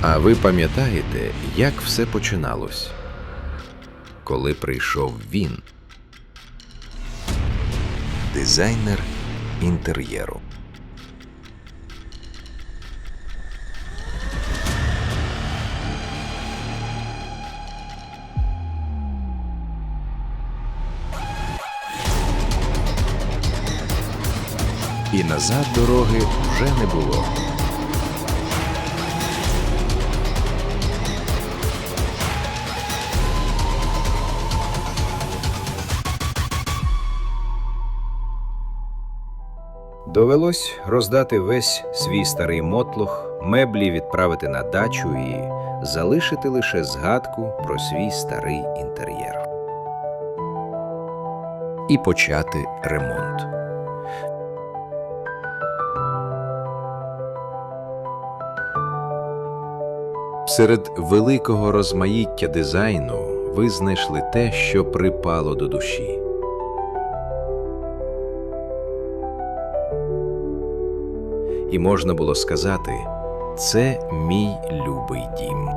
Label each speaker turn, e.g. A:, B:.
A: А ви пам'ятаєте, як все починалось? Коли прийшов він, дизайнер інтер'єру. І назад дороги вже не було. Довелось роздати весь свій старий мотлох, меблі відправити на дачу і залишити лише згадку про свій старий інтер'єр. І почати ремонт. Серед великого розмаїття дизайну ви знайшли те, що припало до душі. І можна було сказати, це мій любий дім.